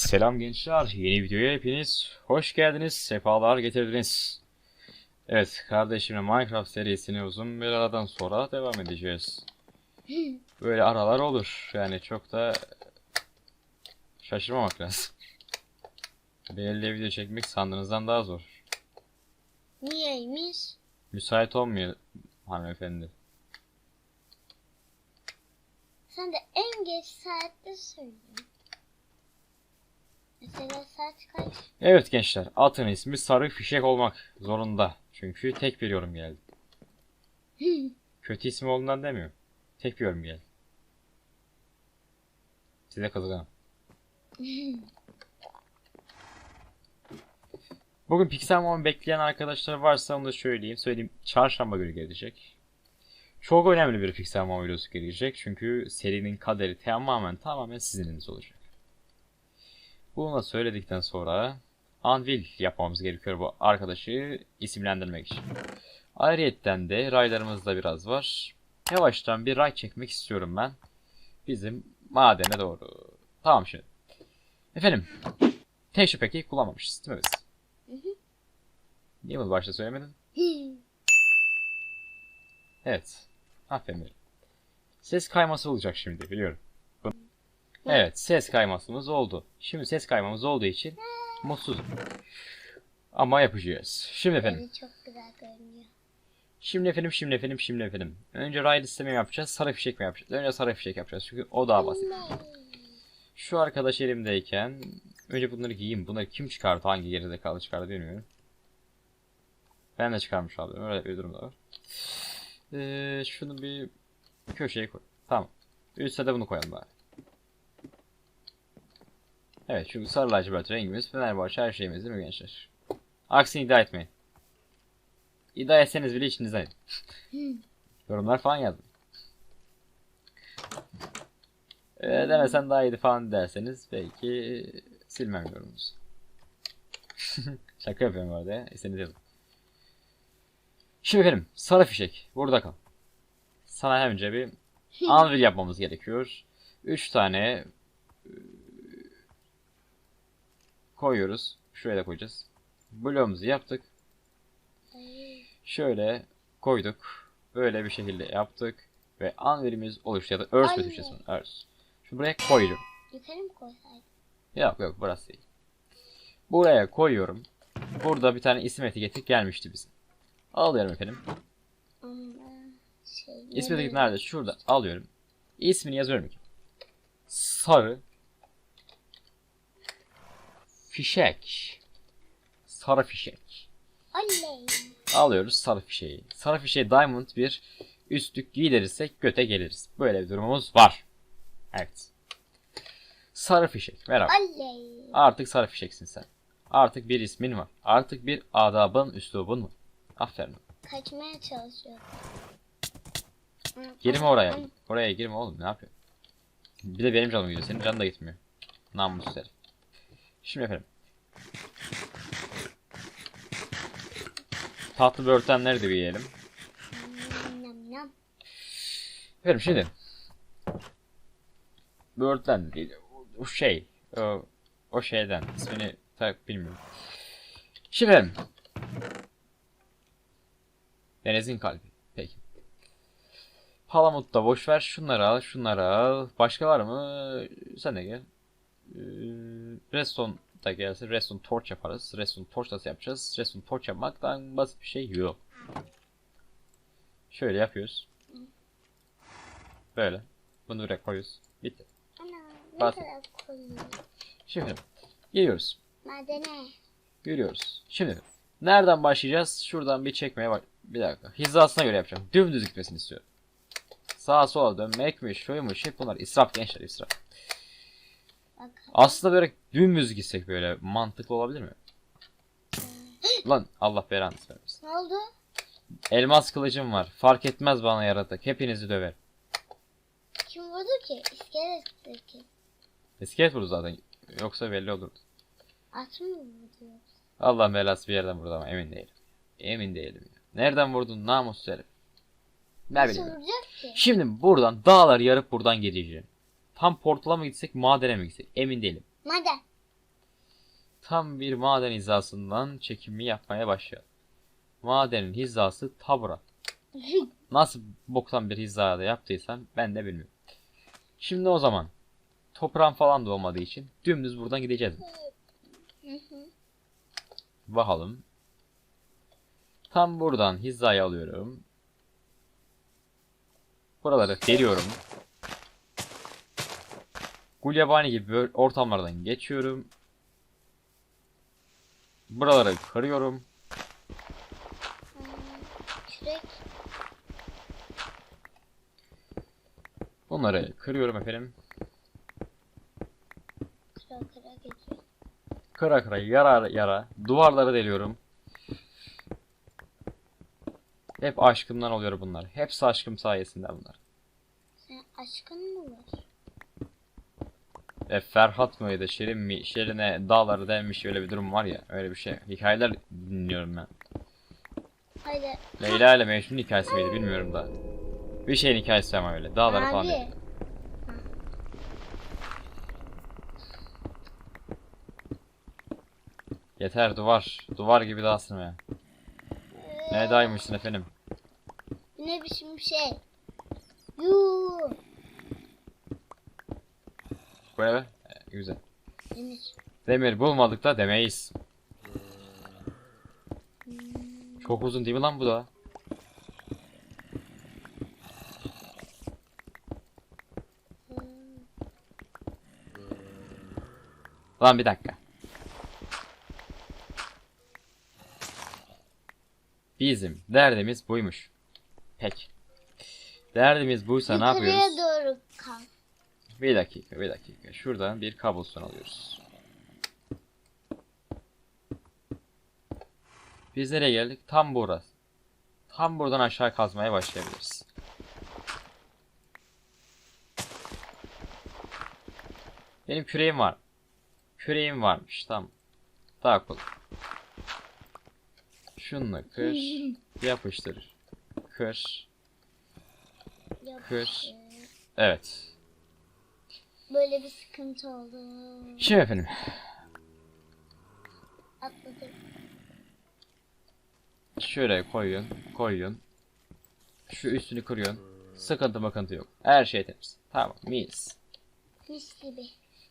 Selam gençler, yeni videoya hepiniz hoş geldiniz, sefalar getirdiniz. Evet, kardeşimle Minecraft serisini uzun bir aradan sonra devam edeceğiz. Böyle aralar olur, yani çok da şaşırmamak lazım. Belirli video çekmek sandığınızdan daha zor. Niyeymiş? Müsait olmuyor hanımefendi. Sen de en geç saatte söyle. Mesela kaç? Evet gençler, atın ismi Sarı Fişek olmak zorunda. Çünkü tek bir yorum geldi. Kötü isim olduğundan demiyorum. Tek bir yorum geldi. Size kızgınım. Bugün Pixelmon bekleyen arkadaşlar varsa onu da söyleyeyim. Söyleyeyim çarşamba günü gelecek. Çok önemli bir Pixelmon videosu gelecek. Çünkü serinin kaderi tamamen tamamen sizin olacak. Bunu da söyledikten sonra Anvil yapmamız gerekiyor bu arkadaşı isimlendirmek için. Ayrıyetten de raylarımızda biraz var. Yavaştan bir ray çekmek istiyorum ben. Bizim madene doğru. Tamam şimdi. Efendim. Teşhir peki kullanmamışız değil mi biz? Niye bunu başta söylemedin? Evet. Aferin. Ses kayması olacak şimdi biliyorum. Evet ses kaymasımız oldu. Şimdi ses kaymamız olduğu için mutsuzum. Ama yapacağız. Şimdi efendim. Beni çok güzel görünüyor. Şimdi efendim, şimdi efendim, şimdi efendim. Önce ray listeme mi yapacağız, sarı fişek mi yapacağız? Önce sarı fişek yapacağız çünkü o daha basit. Şu arkadaş elimdeyken önce bunları giyeyim. Bunları kim çıkardı? Hangi geride kaldı çıkardı bilmiyorum. Ben de çıkarmış oldum. Öyle bir durum da var. Ee, şunu bir köşeye koy. Tamam. Üste de bunu koyalım bari. Evet çünkü sarı lacivert rengimiz Fenerbahçe her şeyimiz değil mi gençler? Aksini iddia etmeyin. İddia etseniz bile içinizden. Yorumlar falan yazın. Ee, demesen daha iyiydi falan derseniz belki silmem yorumunuzu. Şaka yapıyorum ya. İstediğiniz yazın. Şimdi efendim sarı fişek burada kal. Sana önce bir anvil yapmamız gerekiyor. 3 tane e, koyuyoruz. Da koyacağız. Bloğumuzu yaptık. Şöyle koyduk. Böyle bir şekilde yaptık. Ve anvilimiz oluştu ya da bir Türkçesi var. Örs. Şimdi buraya koyuyorum. Yukarı mı koysaydım? Yok yok burası değil. Buraya koyuyorum. Burada bir tane isim etiketi gelmişti bize. Alıyorum efendim. Şey... İsim nereye- etiketi nerede? Şurada alıyorum. İsmini yazıyorum ki. Sarı. Fişek. Sarı fişek. Oley. Alıyoruz sarı fişeği. Sarı fişeği diamond bir üstlük giydirirsek göte geliriz. Böyle bir durumumuz var. Evet. Sarı fişek. Merhaba. Oley. Artık sarı fişeksin sen. Artık bir ismin var. Artık bir adabın, üslubun var. Aferin. Kaçmaya çalışıyor. Girme oraya. Oraya girme oğlum. Ne yapıyorsun? Bir de benim canım gidiyor. Senin canın da gitmiyor. Namussuz herif. Şimdi efendim. Tatlı börtenleri de bir yiyelim. Efendim şimdi. Börten değil. O şey. O, o şeyden. ismini tak bilmiyorum. Şimdi efendim. Denizin kalbi. Peki. Palamut da boş ver. Şunları al. Şunları al. Başka var mı? Sen de gel. Ee, Redstone da gelsin. Redstone torch yaparız. Redstone torch nasıl yapacağız? Redstone torch yapmaktan basit bir şey yok. Şöyle yapıyoruz. Böyle. Bunu buraya koyuyoruz. Bitti. Ana ne kadar. Şimdi geliyoruz. Madene. Görüyoruz. Şimdi nereden başlayacağız? Şuradan bir çekmeye bak. Bir dakika. Hizasına göre yapacağım. Dümdüz gitmesini istiyorum. Sağa sola dönmek mi, şuymuş, hep bunlar israf gençler israf. Aslında böyle dümdüz gitsek böyle mantıklı olabilir mi? Lan Allah belanı vermesin. Ne oldu? Elmas kılıcım var. Fark etmez bana yaratık. Hepinizi döver. Kim vurdu ki? İskelet ki. İskelet vurdu zaten. Yoksa belli olurdu. At mı vurdu? Allah belası bir yerden vurdu ama emin değilim. Emin değilim. ya. Nereden vurdun namussuz herif? Ne bileyim. Şimdi buradan dağları yarıp buradan gideceğim. Tam portala mı gitsek madene mi gitsek emin değilim. Maden. Tam bir maden hizasından çekimi yapmaya başlayalım. Madenin hizası tabura. Nasıl boktan bir hizada yaptıysam ben de bilmiyorum. Şimdi o zaman toprağın falan da olmadığı için dümdüz buradan gideceğiz. Bakalım. Tam buradan hizayı alıyorum. Buraları deliyorum. Gulyabani gibi böyle ortamlardan geçiyorum. Buraları kırıyorum. Kürek. Bunları kırıyorum efendim. Kıra kıra geçiyor. Kıra kıra yara yara duvarları deliyorum. Hep aşkımdan oluyor bunlar. Hepsi aşkım sayesinde bunlar. Sen aşkın mı var? E, Ferhat mıydı? Şirin mi? Şirin'e dağları delmiş öyle bir durum var ya. Öyle bir şey. Hikayeler dinliyorum ben. Hayır. Leyla ile Mecnun hikayesi miydi bilmiyorum da. Bir şeyin hikayesi ama öyle. Dağları falan değil. Abi. Yeter duvar. Duvar gibi dağsın ya. Ne daymışsın efendim? Ne biçim şey? Yuu. Böyle mi? E, güzel. Demir. Demir bulmadık da demeyiz. Hmm. Çok uzun değil mi lan bu da? Hmm. Lan bir dakika. Bizim derdimiz buymuş. Pek. Derdimiz buysa ne Yukarıya yapıyoruz? doğru kal. Bir dakika, bir dakika. Şuradan bir kabloson alıyoruz. Biz nereye geldik? Tam burası. Tam buradan aşağı kazmaya başlayabiliriz. Benim küreğim var. Küreğim varmış. Tamam. Daha kolay. Şunla kır. Yapıştır. Kır. Yapıştır. Evet. Böyle bir sıkıntı oldu. Şimdi efendim. Atladım. Şuraya koyun, koyun. Şu üstünü kırıyorsun. Sıkıntı makıntı yok. Her şey temiz. Tamam, mis. Mis gibi.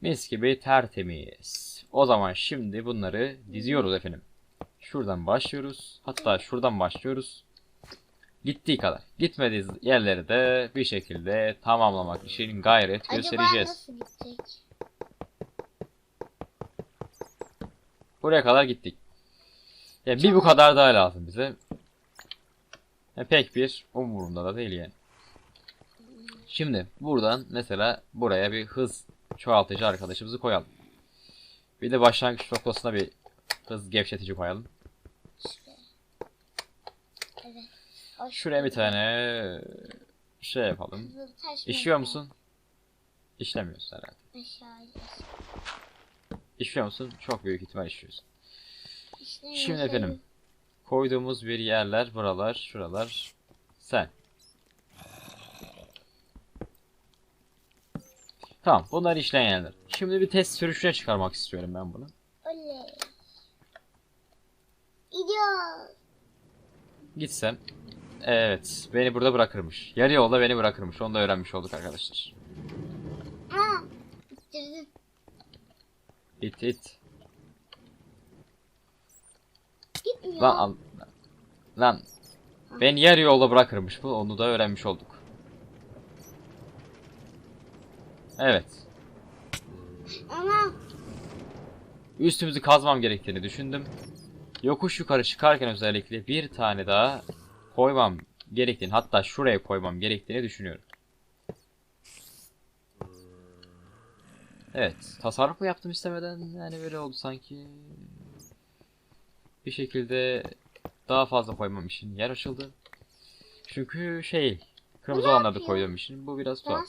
Mis gibi tertemiz. O zaman şimdi bunları diziyoruz efendim. Şuradan başlıyoruz. Hatta şuradan başlıyoruz. Gittiği kadar. Gitmediği yerleri de bir şekilde tamamlamak için gayret Acaba göstereceğiz. nasıl gidecek? Buraya kadar gittik. Ya bir bu kadar daha lazım bize. Ya pek bir umurumda da değil yani. Şimdi buradan mesela buraya bir hız çoğaltıcı arkadaşımızı koyalım. Bir de başlangıç noktasına bir hız gevşetici koyalım. İşte. Evet. O Şuraya bir tane şey yapalım. İşiyor musun? İşlemiyorsun herhalde. Aşağıya. İşiyor musun? Çok büyük ihtimal işliyorsun. İşlemiyor. Şimdi efendim. Koyduğumuz bir yerler buralar, şuralar. Sen. Tamam, bunlar işleyen yerler. Şimdi bir test sürüşüne çıkarmak istiyorum ben bunu. Oley. Gidiyor. Gitsem. Evet, beni burada bırakırmış. Yarı yolda beni bırakırmış. Onu da öğrenmiş olduk arkadaşlar. Aa. İt it. Gitmiyor. Lan al. Lan. Beni yarı yolda bırakırmış bu. Onu da öğrenmiş olduk. Evet. Ama Üstümüzü kazmam gerektiğini düşündüm. Yokuş yukarı çıkarken özellikle bir tane daha koymam gerektiğini hatta şuraya koymam gerektiğini düşünüyorum. Evet. Tasarruf mu yaptım istemeden? Yani böyle oldu sanki. Bir şekilde daha fazla koymam için yer açıldı. Çünkü şey kırmızı olanları da koyduğum için bu biraz tuhaf.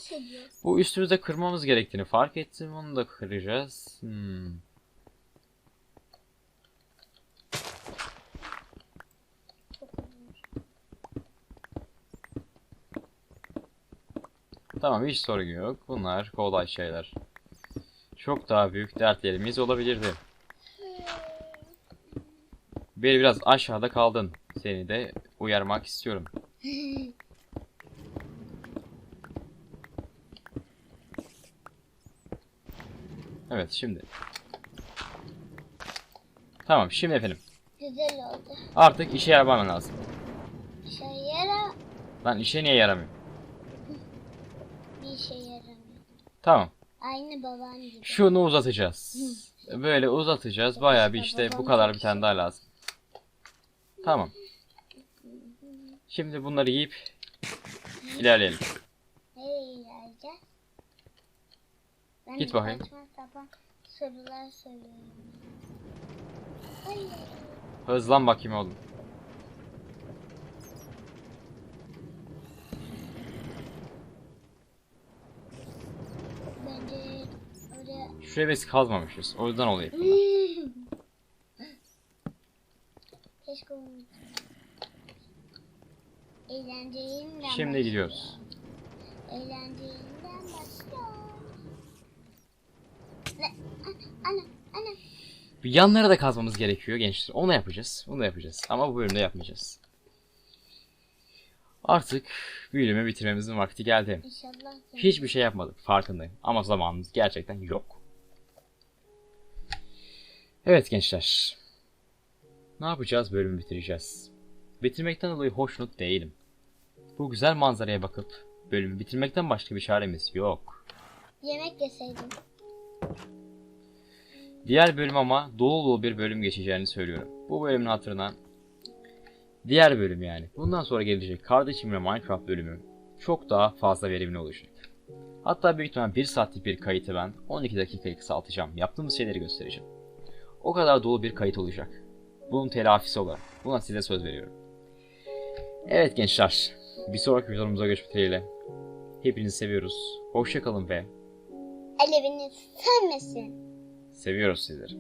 Bu üstümüzde kırmamız gerektiğini fark ettim. Onu da kıracağız. Hmm. Tamam hiç sorun yok. Bunlar kolay şeyler. Çok daha büyük dertlerimiz olabilirdi. Bir biraz aşağıda kaldın. Seni de uyarmak istiyorum. Evet şimdi. Tamam şimdi efendim. Güzel oldu. Artık işe yaraman lazım. İşe yara Lan işe niye yaramıyor? Bir işe yaramıyor. Tamam. Aynı baban gibi. Şunu uzatacağız. Böyle uzatacağız. Bayağı bir işte bu kadar bir tane daha lazım. Tamam. Şimdi bunları yiyip ilerleyelim. Nereye ilerleyeceğiz? Ben Git bakayım. Saçma sapan sorular soruyorum. Hayır. Hızlan bakayım oğlum. Bence oraya... Şuraya biz kazmamışız. O yüzden oluyor. Keşke Şimdi başlıyor. gidiyoruz. Eğlenceliğinden başlıyor. Ne? Ana, ana, ana. Bir yanlara da kazmamız gerekiyor gençler. Onu yapacağız. Onu da yapacağız. Ama bu bölümde yapmayacağız. Artık bölümü bitirmemizin vakti geldi. İnşallah. Hiçbir şey yapmadık. Farkındayım. Ama zamanımız gerçekten yok. Evet gençler. Ne yapacağız? Bölümü bitireceğiz. Bitirmekten dolayı hoşnut değilim. Bu güzel manzaraya bakıp bölümü bitirmekten başka bir çaremiz yok. Yemek yeseydim. Diğer bölüm ama dolu dolu bir bölüm geçeceğini söylüyorum. Bu bölümün hatırına diğer bölüm yani. Bundan sonra gelecek kardeşimle Minecraft bölümü çok daha fazla verimli olacak. Hatta büyük ihtimal 1 saatlik bir kayıtı ben 12 dakikayı kısaltacağım. Yaptığımız şeyleri göstereceğim. O kadar dolu bir kayıt olacak. Bunun telafisi olarak. Buna size söz veriyorum. Evet gençler. Bir sonraki videomuza görüşmek dileğiyle. Hepinizi seviyoruz. Hoşçakalın ve Alevini sevmesin. seviyoruz sizleri.